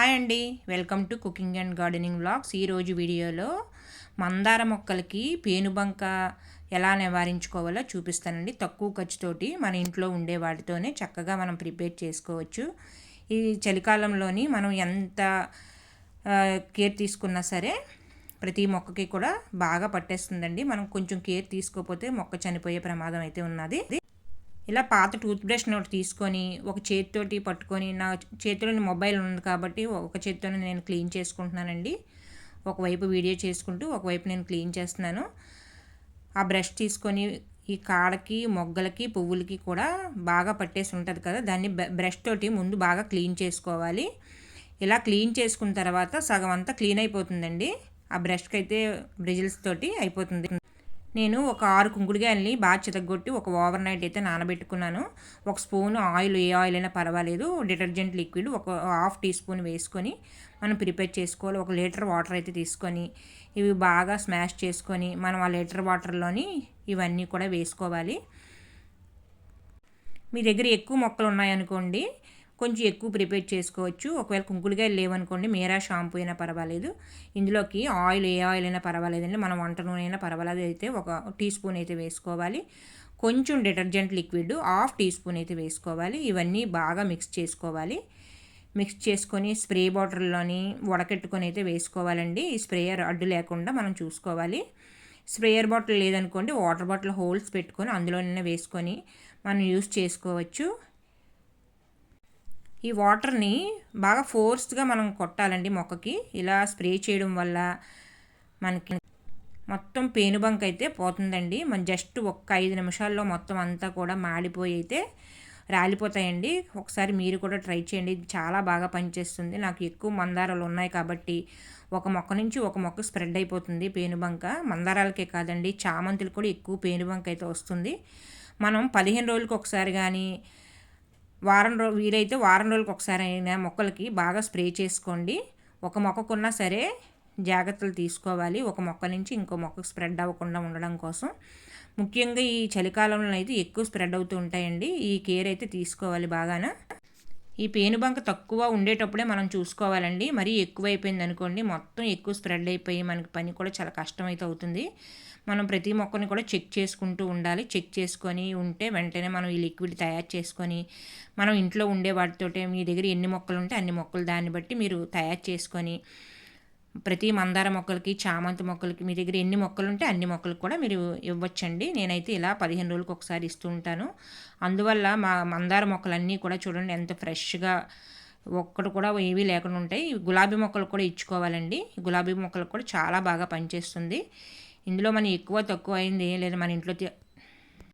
Hi అండి. Welcome to cooking and gardening blogs ఈరోజు వీడియోలో మందార మొక్కలకి పేనుబంక ఎలా నివారించుకోవాలో చూపిస్తానండి. తక్కువ ఖర్చుతోటి మన ఇంట్లో ఉండే వాటితోనే చక్కగా మనం ప్రిపేర్ చేసుకోవచ్చు. ఈ చలికాలంలోని మనం ఎంత కేర్ తీసుకున్నా సరే ప్రతి మొక్కకి కూడా బాగా పట్టేస్తుందండి. మనం కొంచెం కేర్ తీసుకోకపోతే మొక్క చనిపోయే ప్రమాదం అయితే ఉన్నది. ఇలా పాత టూత్ బ్రష్ నోట్ తీసుకొని ఒక చేతితోటి పట్టుకొని నా చేతిలోని మొబైల్ ఉంది కాబట్టి ఒక చేతితోనే నేను క్లీన్ చేసుకుంటున్నానండి. ఒకవైపు వీడియో చేసుకుంటూ ఒకవైపు నేను క్లీన్ చేస్తున్నాను. ఆ బ్రష్ తీసుకొని ఈ కాడకి మొగ్గలకి పువ్వులకి కూడా బాగా పట్టేసి ఉంటుంది కదా దాన్ని బ్రష్ తోటి ముందు బాగా క్లీన్ చేసుకోవాలి. ఇలా క్లీన్ చేసుకున్న తర్వాత సగం అంతా క్లీన్ అయిపోతుందండి. ఆ బ్రష్కి అయితే బ్రిజిల్స్ తోటి అయిపోతుంది. నేను ఒక ఆరు కుంకుడుగాయల్ని బాగా చితగొట్టి ఒక ఓవర్ నైట్ అయితే నానబెట్టుకున్నాను. ఒక స్పూన్ ఆయిల్ ఏ ఆయిల్ అయినా పర్వాలేదు. డిటర్జెంట్ లిక్విడ్ ఒక హాఫ్ టీ స్పూన్ వేసుకొని మనం ప్రిపేర్ చేసుకోవాలి. ఒక లీటర్ వాటర్ అయితే తీసుకొని ఇవి బాగా స్మాష్ చేసుకొని మనం ఆ లీటర్ వాటర్లోని ఇవన్నీ కూడా వేసుకోవాలి. మీ దగ్గర ఎక్కువ మొక్కలు ఉన్నాయనుకోండి కొంచెం ఎక్కువ ప్రిపేర్ చేసుకోవచ్చు. ఒకవేళ కుంకుడుకాయలు లేవనుకోండి మీరా షాంపూ అయినా పర్వాలేదు. ఇందులోకి ఆయిల్ ఏ ఆయిల్ అయినా పర్వాలేదండి మనం వంట నూనె అయినా పర్వాలేదు అయితే ఒక టీ స్పూన్ అయితే వేసుకోవాలి. కొంచెం detergent liquid half teaspoon అయితే వేసుకోవాలి. ఇవన్నీ బాగా మిక్స్ చేసుకోవాలి. మిక్స్ చేసుకొని స్ప్రే బాటిల్లోని వడకెట్టుకొని అయితే వేసుకోవాలండి. ఈ స్ప్రేయర్ అడ్డు లేకుండా మనం చూసుకోవాలి. స్ప్రేయర్ బాటిల్ లేదనుకోండి వాటర్ బాటిల్ హోల్స్ పెట్టుకొని అందులోనే వేసుకొని మనం యూస్ చేసుకోవచ్చు. ఈ వాటర్ని బాగా ఫోర్స్గా మనం కొట్టాలండి మొక్కకి. ఇలా స్ప్రే చేయడం వల్ల మనకి మొత్తం పేనుబంక అయితే పోతుందండి. మన జస్ట్ ఒక్క ఐదు నిమిషాల్లో మొత్తం అంతా కూడా మాడిపోయి అయితే రాలిపోతాయండి. ఒకసారి మీరు కూడా ట్రై చేయండి. చాలా బాగా పనిచేస్తుంది. నాకు ఎక్కువ మందారాలు ఉన్నాయి కాబట్టి ఒక మొక్క నుంచి ఒక మొక్క స్ప్రెడ్ అయిపోతుంది పేనుబంక మందారాలకే కాదండి చామంతులు కూడా ఎక్కువ పేనుబంక అయితే వస్తుంది. మనం పదిహేను రోజులకి ఒకసారి కానీ వారం రోజు వీలైతే వారం రోజులకు ఒకసారి అయినా మొక్కలకి బాగా స్ప్రే చేసుకోండి. ఒక మొక్కకున్నా సరే జాగ్రత్తలు తీసుకోవాలి. ఒక మొక్క నుంచి ఇంకో మొక్కకు స్ప్రెడ్ అవ్వకుండా ఉండడం కోసం. ముఖ్యంగా ఈ చలికాలంలో అయితే ఎక్కువ స్ప్రెడ్ అవుతూ ఉంటాయండి. ఈ కేర్ అయితే తీసుకోవాలి బాగానా. ఈ పేనుబంక తక్కువ ఉండేటప్పుడే మనం చూసుకోవాలండి. మరీ ఎక్కువైపోయింది అనుకోండి మొత్తం ఎక్కువ స్ప్రెడ్ అయిపోయి మనకి పని కూడా చాలా కష్టమైతే అవుతుంది. మనం ప్రతి మొక్కని కూడా చెక్ చేసుకుంటూ ఉండాలి. చెక్ చేసుకొని ఉంటే వెంటనే మనం ఈ లిక్విడ్ తయారు చేసుకొని మనం ఇంట్లో ఉండే వాటితోటే మీ దగ్గర ఎన్ని మొక్కలు ఉంటే అన్ని మొక్కలు దాన్ని బట్టి మీరు తయారు చేసుకొని ప్రతి మందార మొక్కలకి చామంతి మొక్కలకి మీ దగ్గర ఎన్ని మొక్కలు ఉంటే అన్ని మొక్కలకు కూడా మీరు ఇవ్వచ్చండి. నేనైతే ఇలా పదిహేను రోజులకు ఒకసారి ఇస్తూ ఉంటాను. అందువల్ల మా మందార మొక్కలన్నీ కూడా చూడండి ఎంత ఫ్రెష్గా ఒక్కటి కూడా ఏవీ లేకుండా ఉంటాయి. గులాబీ మొక్కలు కూడా ఇచ్చుకోవాలండి. గులాబీ మొక్కలు కూడా చాలా బాగా పనిచేస్తుంది. ఇందులో మనం ఎక్కువ తక్కువ అయింది లేదా. మన ఇంట్లో